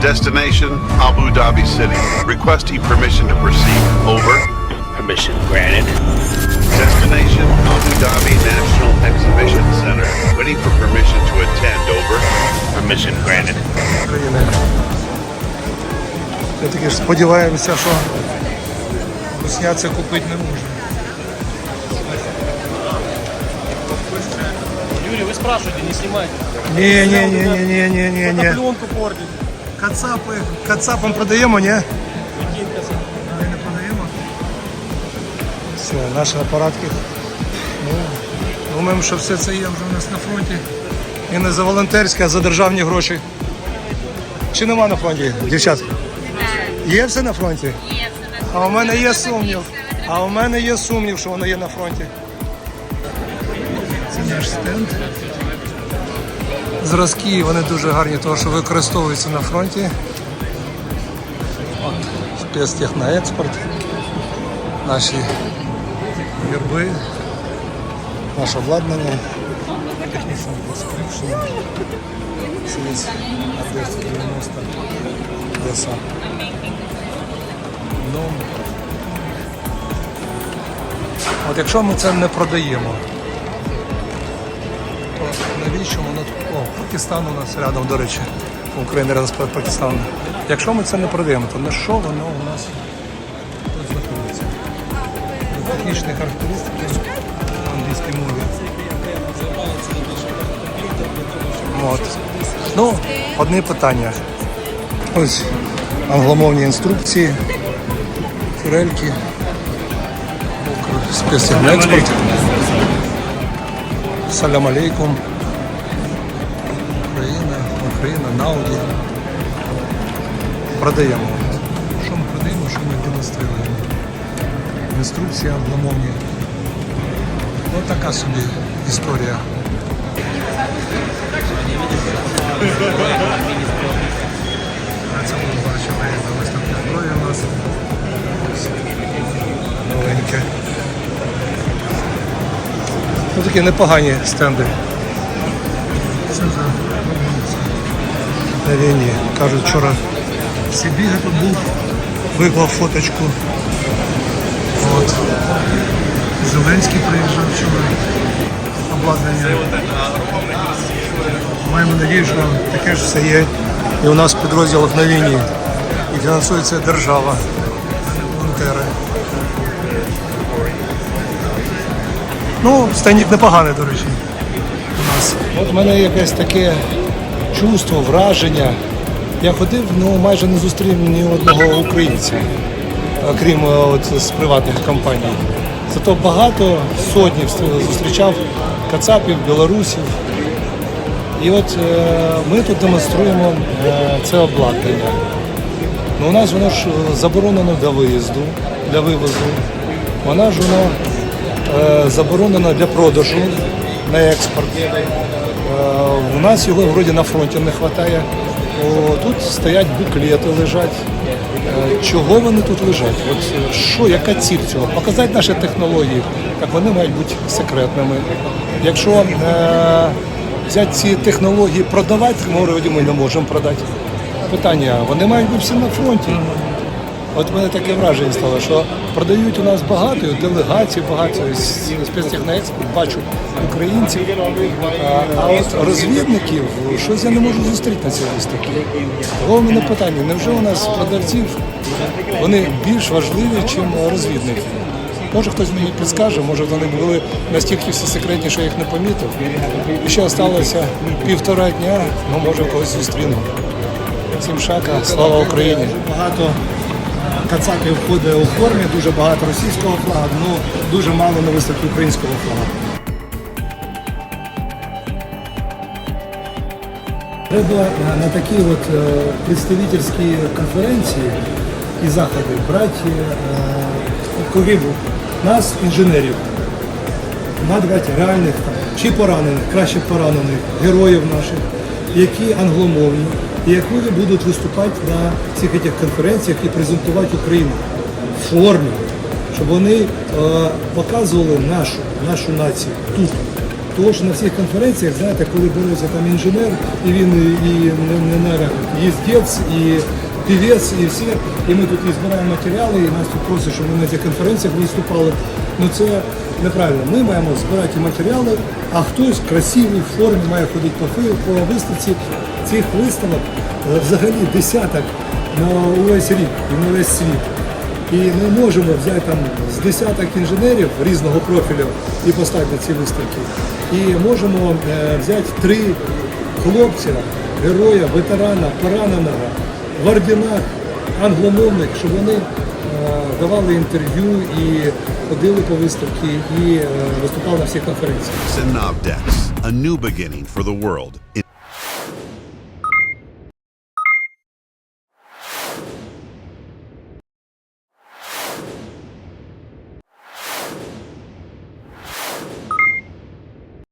Destination Abu Dhabi City. Requesting permission to proceed. Over. Permission granted. Destination Abu Dhabi National Exhibition Center. Waiting for permission to attend. Over. Permission granted. України. Ми таки ж сподіваємося, що русня це купити не може. Юрий, вы спрашиваете, не снимайте. Ні, ні, ні, ні, ні, ні, ні, ні. Пленку портите. Кацапи, кацапам продаємо, ні? Ми не продаємо. Все, наші апаратки. Ну, думаємо, що все це є вже у нас на фронті. І не за волонтерське, а за державні гроші. Чи нема на фронті, дівчат? Є все на фронті? А у мене є сумнів. А у мене є сумнів, що воно є на фронті. Це наш стенд. Зразки вони дуже гарні, тому що використовуються на фронті. От, спецтехноекспорт. Наші герби, наше обладнання, технічне безпечення. Союз Одеський 90 Одеса. Ну, От якщо ми це не продаємо, навіщо воно тут? О, Пакистан у нас рядом, до речі, Україна рядом з Пакистаном. Якщо ми це не продаємо, то на що воно у нас тут знаходиться? Технічні характеристики англійській мові. От. Ну, одне питання. Ось англомовні інструкції, фюрельки, спецтехноекспорт. Салям алейкум. Україна, Науді. Продаємо. Що ми продаємо, що ми демонструємо. Інструкції англомовні. Ось така собі історія. А це ми бачили, ось така зброя у нас. Ось Новеньке. Ну, такі непогані стенди. Це за на війні. Кажуть, вчора Сибіга тут був, виклав фоточку. От. Зеленський приїжджав вчора. Обладнання. Маємо надію, що таке ж все є і у нас в підрозділах на війні. І фінансується держава, волонтери. Ну, стендік непоганий, до речі. У нас. От в мене якесь таке чувство, враження. Я ходив, ну майже не зустрів ні одного українця, окрім е, от, з приватних компаній. Зато багато сотнів зустрічав кацапів, білорусів. І от е, ми тут демонструємо е, це обладнання. Ну, у нас воно ж заборонено для виїзду, для вивозу. Вона ж воно заборонено для продажу на експорт. Е, у нас його вроді на фронті не вистачає. Тут стоять буклети лежать. Е, Чого вони тут лежать? От що, яка ціль цього? Показати наші технології, як вони мають бути секретними. Якщо е, взяти ці технології продавати, ми не можемо продати. Питання, вони мають бути всі на фронті. От в мене таке враження стало, що продають у нас багато, делегацій багато, спецтехноекспорт, бачу українців. А, от розвідників щось я не можу зустріти на цій виставці. Головне питання, невже у нас продавців вони більш важливі, ніж розвідники? Може хтось мені підскаже, може вони були настільки всі секретні, що я їх не помітив. І ще залишилося півтора дня, ну може когось зустріну. Всім шака, слава Україні! Багато кацапів ходить у формі, дуже багато російського флага, ну дуже мало на виставці українського флага. Треба е, на такі от е, представительські конференції і заходи брати е, нас, інженерів, надавати реальних там, чи поранених, краще поранених, героїв наших, які англомовні, і люди будуть виступати на цих этих конференціях і презентувати Україну в формі, щоб вони е, показували нашу, нашу націю тут. Тому що на всіх конференціях, знаєте, коли береться там інженер, і він і, і не, не, на їздець, і півець, і всі, і ми тут і збираємо матеріали, і нас тут просять, щоб ми на цих конференціях виступали. Ну це неправильно. Ми маємо збирати матеріали, а хтось в формі має ходити по, по виставці. Цих виставок е, взагалі десяток на увесь рік і на весь світ. І ми можемо взяти там з десяток інженерів різного профілю і поставити ці виставки. І можемо е, взяти три хлопця, героя, ветерана, пораненого в орденах англомовних, щоб вони е, давали інтерв'ю і ходили по виставці і е, виступали на всіх конференціях. A new beginning.